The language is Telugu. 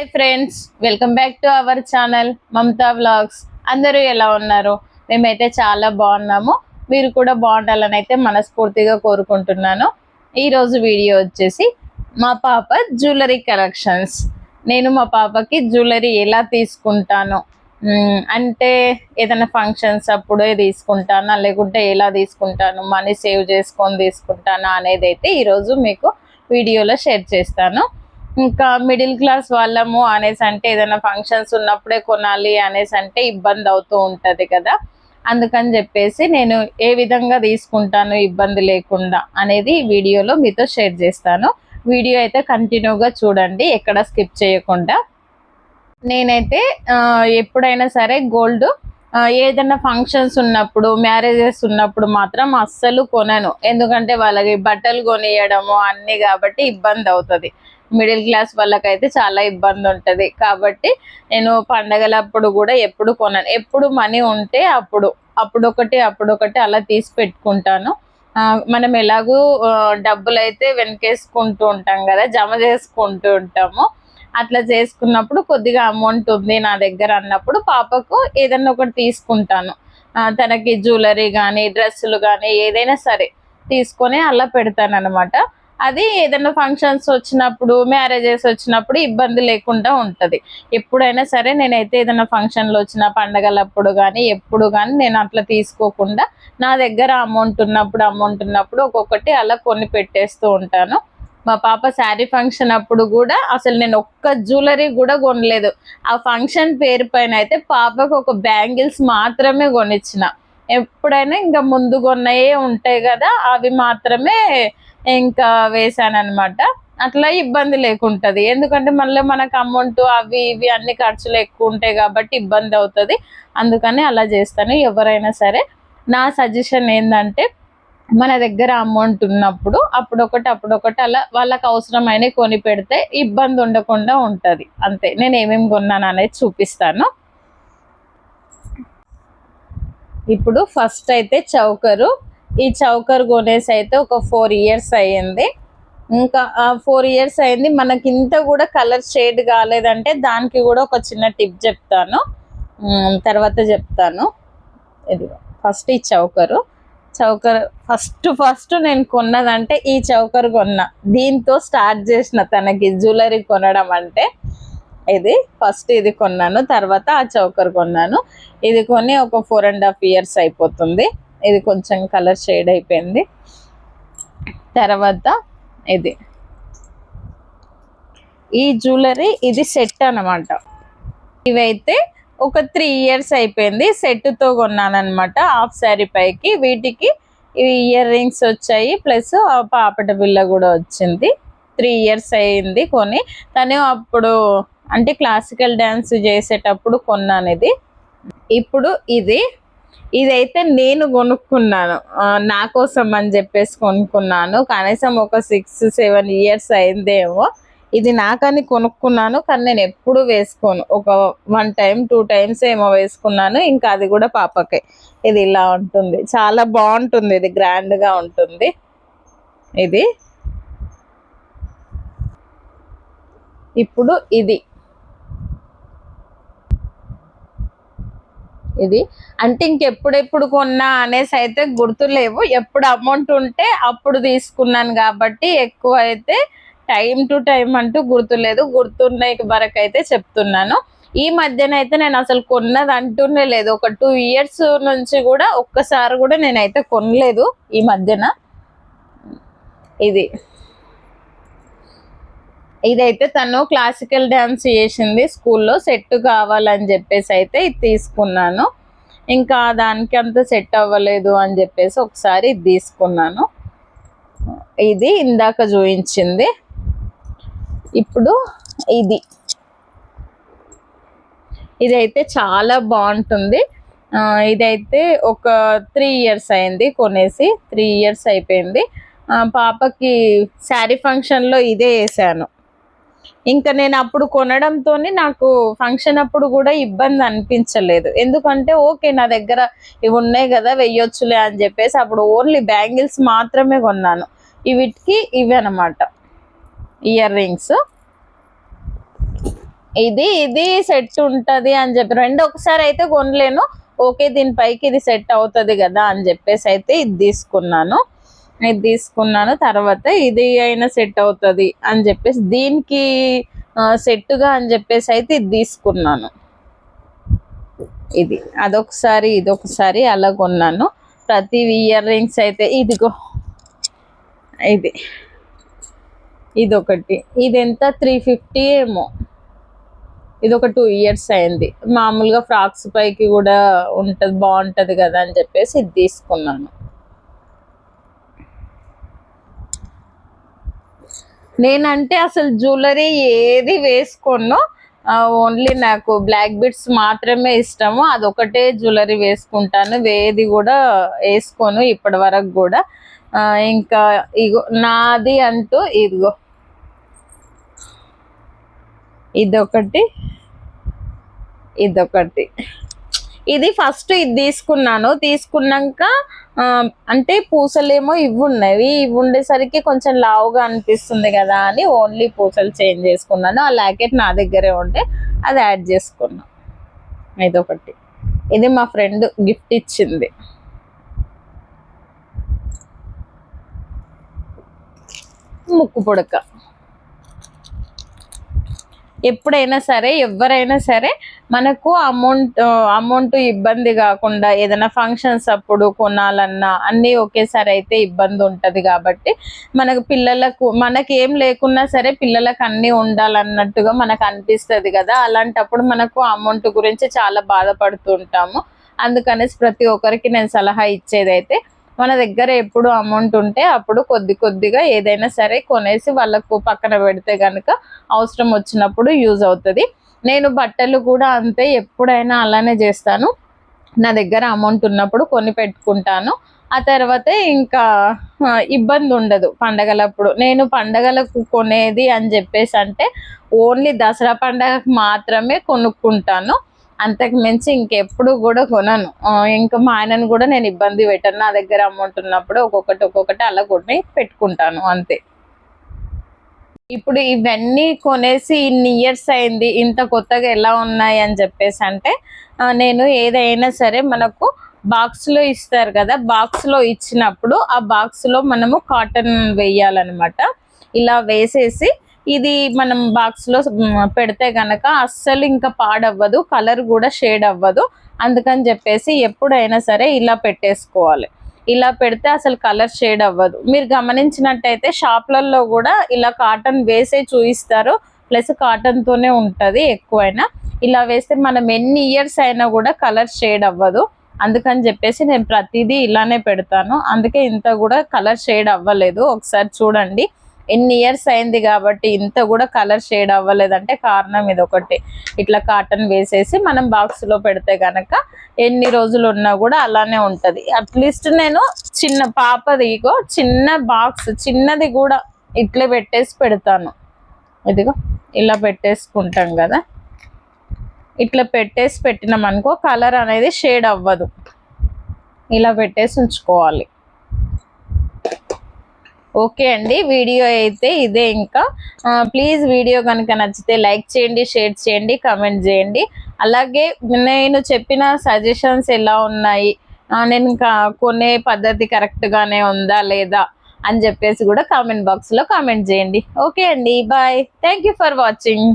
Hi friends welcome back to our channel Mamata vlogs అందరూ ఎలా ఉన్నారు? మేమైతే చాలా బాగున్నాము. మీరు కూడా బాగుండాలని అయితే మనస్ఫూర్తిగా కోరుకుంటున్నాను. ఈరోజు వీడియో వచ్చేసి మా పాప జ్యువెలరీ కలెక్షన్స్ నేను మా పాపకి జ్యువెలరీ ఎలా తీసుకుంటాను? అంటే ఏదైనా ఫంక్షన్స్ అప్పుడే తీసుకుంటానా? లేకుంటే ఎలా తీసుకుంటాను? మనీ సేవ్ చేసుకొని తీసుకుంటానా? అనేది అయితే ఈరోజు మీకు వీడియోలో షేర్ చేస్తాను. ఇంకా మిడిల్ క్లాస్ వాళ్ళము అనేసి అంటే ఏదైనా ఫంక్షన్స్ ఉన్నప్పుడే కొనాలి అనేసి అంటే ఇబ్బంది అవుతూ ఉంటుంది కదా. అందుకని చెప్పేసి నేను ఏ విధంగా తీసుకుంటాను ఇబ్బంది లేకుండా అనేది వీడియోలో మీతో షేర్ చేస్తాను. వీడియో అయితే కంటిన్యూగా చూడండి ఎక్కడ స్కిప్ చేయకుండా. నేనైతే ఎప్పుడైనా సరే గోల్డ్ ఏదైనా ఫంక్షన్స్ ఉన్నప్పుడు మ్యారేజెస్ ఉన్నప్పుడు మాత్రం అస్సలు కొనను. ఎందుకంటే వాళ్ళకి బట్టలు కొనియడము అన్నీ కాబట్టి ఇబ్బంది అవుతుంది. మిడిల్ క్లాస్ వాళ్ళకైతే చాలా ఇబ్బంది ఉంటుంది. కాబట్టి నేను పండగలప్పుడు కూడా ఎప్పుడు కొనను. ఎప్పుడు మనీ ఉంటే అప్పుడు అప్పుడు ఒకటి అప్పుడు ఒకటి అలా తీసి పెట్టుకుంటాను. మనం ఎలాగూ డబ్బులు అయితే వెనకేసుకుంటూ ఉంటాం కదా జమ చేసుకుంటూ ఉంటాము. అట్లా చేసుకున్నప్పుడు కొద్దిగా అమౌంట్ ఉంది నా దగ్గర అన్నప్పుడు పాపకు ఏదైనా ఒకటి తీసుకుంటాను. తనకి జ్యువెలరీ కానీ డ్రెస్సులు కానీ ఏదైనా సరే తీసుకొని అలా పెడతాను అనమాట అది ఏదైనా ఫంక్షన్స్ వచ్చినప్పుడు మ్యారేజెస్ వచ్చినప్పుడు ఇబ్బంది లేకుండా ఉంటుంది. ఎప్పుడైనా సరే నేనైతే ఏదైనా ఫంక్షన్లు వచ్చిన పండగలప్పుడు కానీ ఎప్పుడు కానీ నేను అట్లా తీసుకోకుండా నా దగ్గర అమౌంట్ ఉన్నప్పుడు అమౌంట్ ఉన్నప్పుడు ఒక్కొక్కటి అలా కొని పెట్టేస్తూ ఉంటాను. మా పాప శారీ ఫంక్షన్ అప్పుడు కూడా అసలు నేను ఒక్క జ్యువెలరీ కూడా కొనలేదు. ఆ ఫంక్షన్ పేరు పైన అయితే పాపకు ఒక బ్యాంగిల్స్ మాత్రమే కొనిచ్చిన. ఎప్పుడైనా ఇంకా ముందు కొన్నయే ఉంటాయి కదా అవి మాత్రమే ఇంకా వేసాను అట్లా ఇబ్బంది లేకుంటుంది. ఎందుకంటే మళ్ళీ మనకు అమౌంట్ అవి ఇవి అన్ని ఖర్చులు ఎక్కువ ఉంటాయి కాబట్టి ఇబ్బంది అవుతుంది. అందుకని అలా చేస్తాను. ఎవరైనా సరే నా సజెషన్ ఏంటంటే మన దగ్గర అమౌంట్ ఉన్నప్పుడు అప్పుడొకటి అప్పుడొకటి అలా వాళ్ళకి అవసరమైన కొని పెడితే ఇబ్బంది ఉండకుండా ఉంటుంది. అంతే. నేను ఏమేమి కొన్నాను అనేది చూపిస్తాను. ఇప్పుడు ఫస్ట్ అయితే చౌకరు ఈ చౌకర్ కొనేసి అయితే ఒక ఫోర్ ఇయర్స్ అయ్యింది. ఇంకా ఫోర్ ఇయర్స్ అయింది మనకి ఇంత కూడా కలర్ షేడ్ కాలేదంటే దానికి కూడా ఒక చిన్న టిప్ చెప్తాను. తర్వాత చెప్తాను. ఇది ఫస్ట్ ఈ చౌకరు. చౌకర్ ఫస్ట్ ఫస్ట్ నేను కొన్నదంటే ఈ చౌకర్ కొన్నా. దీంతో స్టార్ట్ చేసిన తనకి జ్యువెలరీ కొనడం అంటే ఇది. ఫస్ట్ ఇది కొన్నాను తర్వాత ఆ చౌకర్ కొన్నాను. ఇది కొని ఒక ఫోర్ అండ్ హాఫ్ ఇయర్స్ అయిపోతుంది. ఇది కొంచెం కలర్ షేడ్ అయిపోయింది. తర్వాత ఇది. ఈ జ్యువెలరీ ఇది సెట్ అన్నమాట. ఇవైతే ఒక త్రీ ఇయర్స్ అయిపోయింది. సెట్తో కొన్నాను అనమాట హాఫ్ శారీ పైకి వీటికి ఇయర్ రింగ్స్ వచ్చాయి. ప్లస్ పాపట బిల్ల కూడా వచ్చింది. త్రీ ఇయర్స్ అయింది కొని. తను అప్పుడు అంటే క్లాసికల్ డ్యాన్స్ చేసేటప్పుడు కొన్నాను ఇది ఇప్పుడు ఇది ఇదైతే నేను కొనుక్కున్నాను. నా కోసం అని చెప్పేసి కొనుక్కున్నాను. కనీసం ఒక సిక్స్ సెవెన్ ఇయర్స్ అయిందేమో. ఇది నాకని కొనుక్కున్నాను కానీ నేను ఎప్పుడు వేసుకోను. ఒక వన్ టైం టూ టైమ్స్ ఏమో వేసుకున్నాను. ఇంకా అది కూడా పాపకే. ఇది ఇలా ఉంటుంది. చాలా బాగుంటుంది. ఇది గ్రాండ్గా ఉంటుంది. ఇది. ఇప్పుడు ఇది. ఇది. అంటే ఇంకెప్పుడెప్పుడు కొన్నా అనేసి అయితే గుర్తులేవు. ఎప్పుడు అమౌంట్ ఉంటే అప్పుడు తీసుకున్నాను కాబట్టి ఎక్కువ అయితే టైం టు టైం అంటూ గుర్తులేదు. గుర్తున్న వరకు అయితే చెప్తున్నాను. ఈ మధ్యన అయితే నేను అసలు కొన్నది అంటూనే లేదు. ఒక టూ ఇయర్స్ నుంచి కూడా ఒక్కసారి కూడా నేనైతే కొనలేదు ఈ మధ్యన. ఇది. ఇదైతే తను క్లాసికల్ డ్యాన్స్ చేసింది స్కూల్లో సెట్ కావాలని చెప్పేసి అయితే ఇది తీసుకున్నాను. ఇంకా దానికి అంత సెట్ అవ్వలేదు అని చెప్పేసి ఒకసారి ఇది తీసుకున్నాను. ఇది ఇందాక చూపించింది. ఇప్పుడు ఇది. ఇదైతే చాలా బాగుంటుంది. ఇదైతే ఒక త్రీ ఇయర్స్ అయింది కొనేసి త్రీ ఇయర్స్ అయిపోయింది. పాపకి శారీ ఫంక్షన్లో ఇదే వేసాను. ఇంకా నేను అప్పుడు కొనడంతో నాకు ఫంక్షన్ అప్పుడు కూడా ఇబ్బంది అనిపించలేదు. ఎందుకంటే ఓకే నా దగ్గర ఇవి ఉన్నాయి కదా వెయ్యొచ్చులే అని చెప్పేసి అప్పుడు ఓన్లీ బ్యాంగిల్స్ మాత్రమే కొన్నాను. ఇవిటికి ఇవి అనమాట ఇయర్ రింగ్స్ ఇది ఇది సెట్ ఉంటుంది అని చెప్పి రెండు ఒకసారి అయితే కొనలేను. ఓకే దీనిపైకి ఇది సెట్ అవుతుంది కదా అని చెప్పేసి అయితే ఇది తీసుకున్నాను. ఇది తీసుకున్నాను తర్వాత ఇది అయినా సెట్ అవుతుంది అని చెప్పేసి దీనికి సెట్గా అని చెప్పేసి అయితే ఇది తీసుకున్నాను. ఇది అదొకసారి ఇదొకసారి అలా కొన్నాను. ప్రతి ఇయర్ రింగ్స్ అయితే ఇదిగో ఇది ఇదొకటి. ఇది ఎంత త్రీ ఫిఫ్టీ ఏమో. ఇది ఒక టూ ఇయర్స్ అయింది. మామూలుగా ఫ్రాక్స్ పైకి కూడా ఉంటుంది బాగుంటుంది కదా అని చెప్పేసి ఇది తీసుకున్నాను. నేనంటే అసలు జ్యువెలరీ ఏది వేసుకోను. ఓన్లీ నాకు బ్లాక్ బిట్స్ మాత్రమే ఇష్టము. అదొకటే జ్యువెలరీ వేసుకుంటాను. వేది కూడా వేసుకోను ఇప్పటి వరకు కూడా. ఇంకా ఇగో నాది అంటూ ఇదిగో. ఇదొకటి. ఇదొకటి. ఇది ఫస్ట్ ఇది తీసుకున్నాను. తీసుకున్నాక అంటే పూసలేమో ఇవి ఉన్నవి ఇవి ఉండేసరికి కొంచెం లావుగా అనిపిస్తుంది కదా అని ఓన్లీ పూసలు చేంజ్ చేసుకున్నాను. ఆ లాకెట్ నా దగ్గరే ఉంటే అది యాడ్ చేసుకున్నాను ఇదొకటి. ఇది మా ఫ్రెండ్ గిఫ్ట్ ఇచ్చింది. ముక్కు పుడక. ఎప్పుడైనా సరే ఎవరైనా సరే మనకు అమౌంట్ అమౌంట్ ఇబ్బంది కాకుండా ఏదైనా ఫంక్షన్స్ అప్పుడు కొనాలన్నా అన్నీ ఒకేసారి అయితే ఇబ్బంది ఉంటుంది కాబట్టి మనకు పిల్లలకు మనకి ఏం లేకున్నా సరే పిల్లలకు అన్నీ ఉండాలన్నట్టుగా మనకు అనిపిస్తుంది కదా. అలాంటప్పుడు మనకు అమౌంట్ గురించి చాలా బాధపడుతుంటాము. అందుకనేసి ప్రతి ఒక్కరికి నేను సలహా ఇచ్చేదైతే మన దగ్గర ఎప్పుడు అమౌంట్ ఉంటే అప్పుడు కొద్ది కొద్దిగా ఏదైనా సరే కొనేసి వాళ్ళకు పక్కన పెడితే కనుక అవసరం వచ్చినప్పుడు యూజ్ అవుతుంది. నేను బట్టలు కూడా అంతే ఎప్పుడైనా అలానే చేస్తాను. నా దగ్గర అమౌంట్ ఉన్నప్పుడు కొని పెట్టుకుంటాను. ఆ తర్వాత ఇంకా ఇబ్బంది ఉండదు పండగలప్పుడు. నేను పండగలకు కొనేది అని చెప్పేసి అంటే ఓన్లీ దసరా పండగకు మాత్రమే కొనుక్కుంటాను. అంతకు మించి ఇంకెప్పుడు కూడా కొనను. ఇంకా మా ఆయనను కూడా నేను ఇబ్బంది పెట్టాను. నా దగ్గర అమౌంట్ ఉన్నప్పుడు ఒక్కొక్కటి ఒక్కొక్కటి అలా కొని పెట్టుకుంటాను అంతే. ఇప్పుడు ఇవన్నీ కొనేసి ఇన్ని ఇయర్స్ అయింది ఇంత కొత్తగా ఎలా ఉన్నాయి అని చెప్పేసి అంటే నేను ఏదైనా సరే మనకు బాక్స్లో ఇస్తారు కదా బాక్స్లో ఇచ్చినప్పుడు ఆ బాక్స్లో మనము కాటన్ వేయాలన్నమాట. ఇలా వేసేసి ఇది మనం బాక్స్లో పెడితే గనక అస్సలు ఇంకా పాడవ్వదు కలర్ కూడా షేడ్ అవ్వదు. అందుకని చెప్పేసి ఎప్పుడైనా సరే ఇలా పెట్టేసుకోవాలి. ఇలా పెడితే అసలు కలర్ షేడ్ అవ్వదు. మీరు గమనించినట్టయితే షాప్లలో కూడా ఇలా కాటన్ వేసే చూపిస్తారు ప్లస్ కాటన్తోనే ఉంటుంది ఎక్కువైనా. ఇలా వేస్తే మనం ఎన్ని ఇయర్స్ అయినా కూడా కలర్ షేడ్ అవ్వదు. అందుకని చెప్పేసి నేను ప్రతిదీ ఇలానే పెడతాను. అందుకే ఇంత కూడా కలర్ షేడ్ అవ్వలేదు. ఒకసారి చూడండి. ఎన్ని ఇయర్స్ అయింది కాబట్టి ఇంత కూడా కలర్ షేడ్ అవ్వలేదంటే కారణం ఇది ఒకటి ఇట్లా కాటన్ వేసేసి మనం బాక్స్లో పెడితే కనుక ఎన్ని రోజులు ఉన్నా కూడా అలానే ఉంటుంది. అట్లీస్ట్ నేను చిన్న పాపది ఇగో చిన్న బాక్స్ చిన్నది కూడా ఇట్లే పెట్టేసి పెడతాను. ఇదిగో ఇలా పెట్టేసుకుంటాం కదా. ఇట్లా పెట్టేసి పెట్టినాం అనుకో కలర్ అనేది షేడ్ అవ్వదు. ఇలా పెట్టేసి ఉంచుకోవాలి. ఓకే అండి వీడియో అయితే ఇదే ఇంకా. ప్లీజ్ వీడియో కనుక నచ్చితే లైక్ చేయండి షేర్ చేయండి కమెంట్ చేయండి. అలాగే నేను చెప్పిన సజెషన్స్ ఎలా ఉన్నాయి? నేను ఇంకా కొనే పద్ధతి కరెక్ట్గానే ఉందా లేదా అని చెప్పేసి కూడా కామెంట్ బాక్స్లో కామెంట్ చేయండి. ఓకే అండి బాయ్. Thank for watching